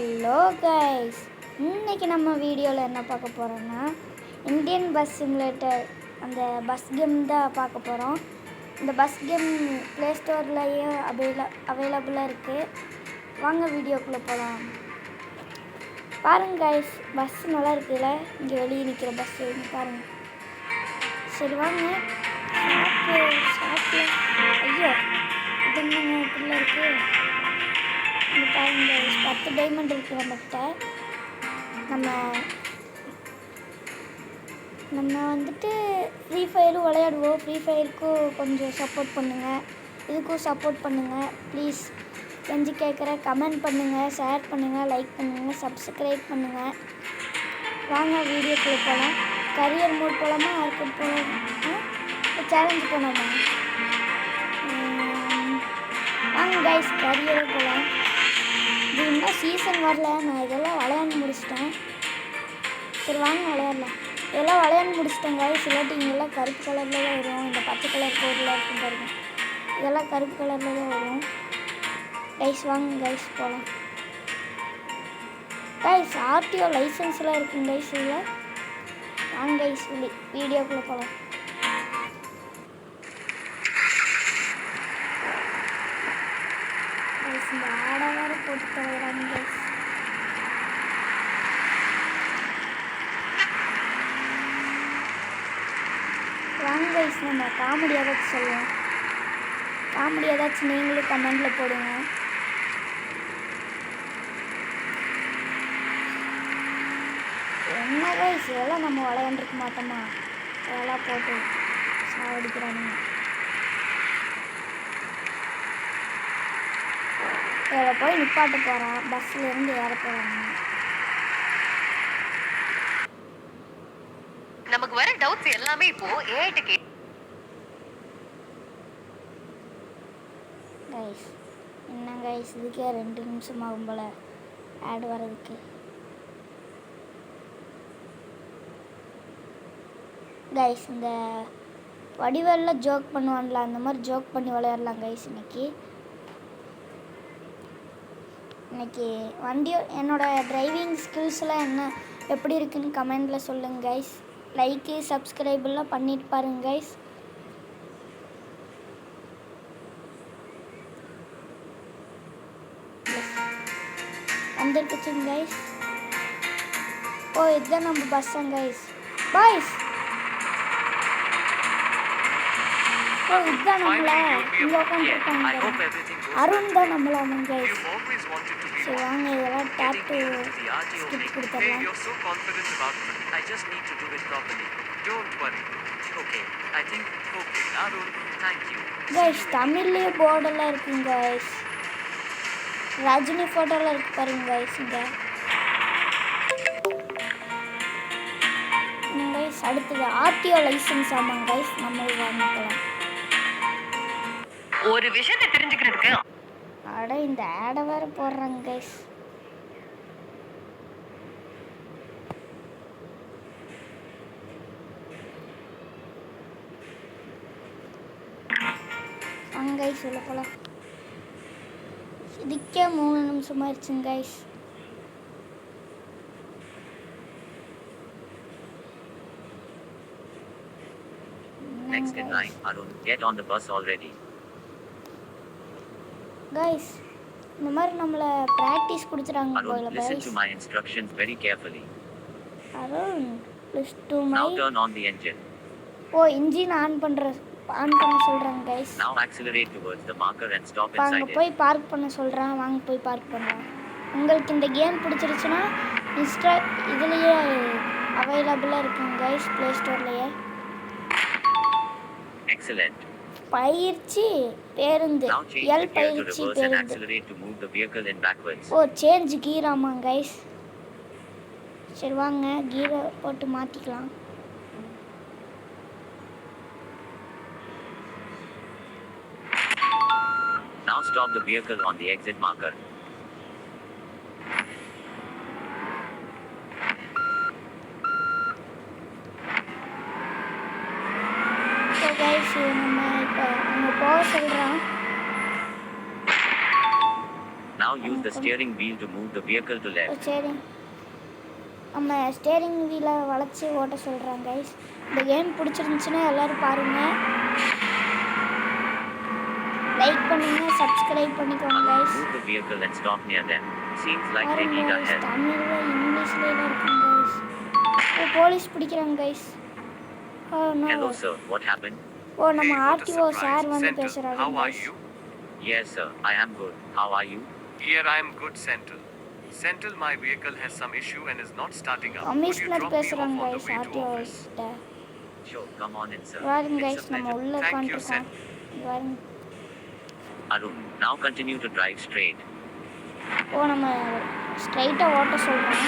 Hello guys இன்றைக்கி நம்ம வீடியோவில் என்ன பார்க்க போகிறோம்னா இந்தியன் பஸ் சிமுலேட்டர் அந்த பஸ் கேம் தான் பார்க்க போகிறோம் இந்த பஸ் கேம் ப்ளே ஸ்டோர்லேயும் அவைல அவைலபிளாக இருக்குது வாங்க வீடியோக்குள்ளே போகலாம் பாருங்கள் கைஸ் பஸ் நல்லா இருக்குல்ல? இங்கே வெளியே நிற்கிற பஸ் பாருங்கள் சரி வாங்க. ஷாப்பு ஷாப்பில் ஐயோ இது என்னங்க? இப்படிலாம் இருக்குது பத்து டைமண்ட் இருக்கு நம்மகிட்ட. நம்ம நம்ம வந்துட்டு ஃப்ரீ ஃபயரும் விளையாடுவோம். ஃப்ரீ ஃபயருக்கும் கொஞ்சம் சப்போர்ட் பண்ணுங்கள் இதுக்கும் சப்போர்ட் பண்ணுங்கள் ப்ளீஸ் செஞ்சு கேட்குற கமெண்ட் பண்ணுங்கள் ஷேர் பண்ணுங்கள் லைக் பண்ணுங்கள் சப்ஸ்கிரைப் பண்ணுங்கள் வாங்க வீடியோக்குள்ளே போகலாம் கரியர் மோட் போகலாமா ஆர்கட் போகலாமா சேலஞ்ச் போகலாமா வாங்க கைஸ் கரியரும் போகலாம் இது இன்னும் சீசன் வரல? நான் இதெல்லாம் விளையாண்டு முடிச்சிட்டேன். சரி வாங்க விளையாடலாம். இதெல்லாம் விளையாண்டு முடிச்சிட்டேன் சிலட்டிங்கெல்லாம் கருப்பு கலரில் தான் வரும் இந்த பச்சை கலர் கோடில் இருக்கும் பாருங்க. இதெல்லாம் கருப்பு கலரில் தான் வரும் கைஸ் வாங்க கைஸ் போகலாம் கைஸ் ஆர்டிஓ லைசன்ஸ்லாம் இருக்குங்க கைஸ் இல்லை வாங்க கைஸ் வீடியோக்குள்ளே போகலாம் போட்டு தொலைகிறாங்க கைஸ் வாங்க கைஸ் நம்ம காமெடி ஏதாச்சும் சொல்லுவோம். காமெடி ஏதாச்சும் நீங்களும் கமெண்டில் போடுங்க. என்ன கைஸ் இதெல்லாம் நம்ம விளையாண்டுருக்க மாட்டோமா? இதெல்லாம் போட்டு சாவடிக்கிறானுங்க. இதில் போய் நிப்பாட்ட போகிறான் பஸ்ஸில் இருந்து ஏற போகிறாங்க நமக்கு வர டவுட்ஸ் எல்லாமே இப்போ ஏஐட்ட கே கைஸ் என்ன கைஸ் இதுக்கே ரெண்டு நிமிஷம் ஆகும் போல். ஆட் வர்றதுக்கு. கைஸ் இந்த வடிவேலில் ஜோக் பண்ணுவான்ல அந்த மாதிரி ஜோக் பண்ணி விளையாடலாம் கைஸ் இன்னைக்கு. இன்னைக்கு வண்டி என்னோடய டிரைவிங் ஸ்கில்ஸ்லாம் என்ன எப்படி இருக்குன்னு கமெண்டில் சொல்லுங்கள் கைஸ் லைக்கு சப்ஸ்கிரைபெல்லாம் பண்ணிட்டு பாருங்க கைஸ் வந்துருக்குச்சுங்க கைஸ் ஓ இதுதான் நம்ம பஸ்ஸங்க கைஸ் பாய்ஸ் ஓ இதுதான் நம்மள இங்கே உட்காந்துருக்காங்க அருண் தான் நம்மள அவங்க. வாங்க இதெல்லாம் tap to Getting into the RTO skip thing. Hey, கொடுத்துடலாம் you're so confident about it. I just need to do it properly. Don't worry. Okay, I think, okay, Arun, thank you. Guys தமிழ்லேயே போர்டெல்லாம் இருக்குங்க guys Rajini ஃபோட்டோலாம் இருக்கு பாருங்க guys இங்கே guys அடுத்தது RTO licence ஆமாங்க கைஸ் நம்ம வாங்கிக்கலாம் ஒரு விஷயத்தை தெரிஞ்சுக்கிறதுக்கு அட இந்த ஆடை வேற போடுறாங்க கைஸ் வாங்க கைஸ் உள்ள போகலாம் இதுக்கே மூணு நிமிஷம் ஆயிடுச்சுங்க guys Next in line, Arun, get on the bus already. Guys இந்த மாதிரி நம்மளை ப்ராக்டிஸ் கொடுத்துறாங்க போல Arun, listen guys to my instructions very carefully. Arun plus two my Now turn on the engine. ஓ இன்ஜின் ஆன் பண்ணுற on பண்ண சொல்கிறாங்க guys Now accelerate towards the marker and stop inside it. போய் park பண்ண சொல்கிறேன் வாங்க போய் park பண்ணலாம் உங்களுக்கு இந்த கேம் பிடிச்சிருச்சுன்னா இன்ஸ்டா இதுலேயே அவைலபிளாக இருக்குங்க கைஸ் ப்ளே ஸ்டோர்லேயே Excellent. பயிற்சி பேருந்து எல் பயிற்சி பேருந்து. ஓ சேஞ்ச் கீர் ஆமாங்க கைஸ் சரி வாங்க கீரை போட்டு மாற்றிக்கலாம் Now stop the vehicle on the exit marker. நம்ம இப்போ அங்கே போக Now use the steering wheel to move the vehicle to left. சரி நம்ம ஸ்டேரிங் வீலை வளைச்சி ஓட்ட சொல்கிறோம் கைஸ் இந்த கேம் பிடிச்சிருந்துச்சுன்னா எல்லோரும் பாருங்கள் லைக் பண்ணுங்க சப்ஸ்கிரைப் பண்ணிக்கோங்க guys Move the vehicle and stop near them. Seems like they பாருங்க need our guys, help. தமிழ்ல இங்கிலீஷ்ல இருக்குங்க கைஸ் போலீஸ் பிடிக்கிறாங்க guys oh no Hello, sir. What happened? ஓ நம்ம Hey, what a RTO surprise. Sir வந்து Senthil, பேசுறாங்க How are guys. you? Yes, sir. I am good. How are you? Here I am good, Sentinel. Sentinel, my vehicle has some issue and is not starting up. Could you commissioner drop me off பேசுறாங்க on the guys way to RTO office? கிட்ட Sure. Come on in, sir. பாருங்க It's guys a நம்ம pleasure. உள்ள Thank you, உட்காந்துருக்கோம் பாருங்க Arun, now continue to drive straight. ஓ நம்ம ஸ்ட்ரைட்டாக ஓட்ட சொல்கிறோம்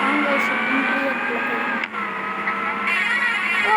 வாங்க கைஸ் இன்டர்வியூக்குள்ள போய் ஓ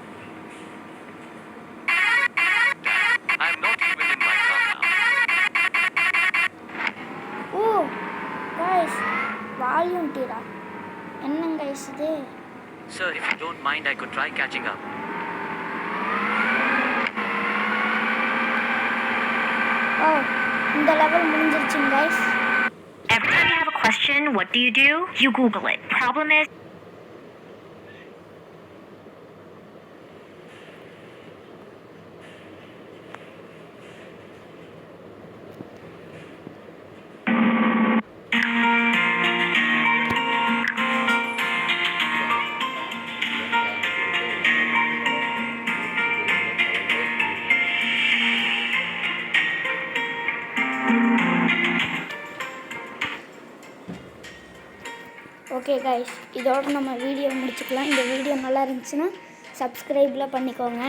வால்யூம் டீரா என்னங்க கைஸ் இது Sir, if you don't mind, I could try catching up. ஓ இந்த level முடிஞ்சிருச்சுங்க guys Every time you have a question, what do you do? You Google it. Problem is, okay guys இதோட நம்ம video முடிச்சுக்கலாம். இந்த video நல்லா இருந்துச்சுன்னா சப்ஸ்கிரைப்லாம் பண்ணிக்கோங்க.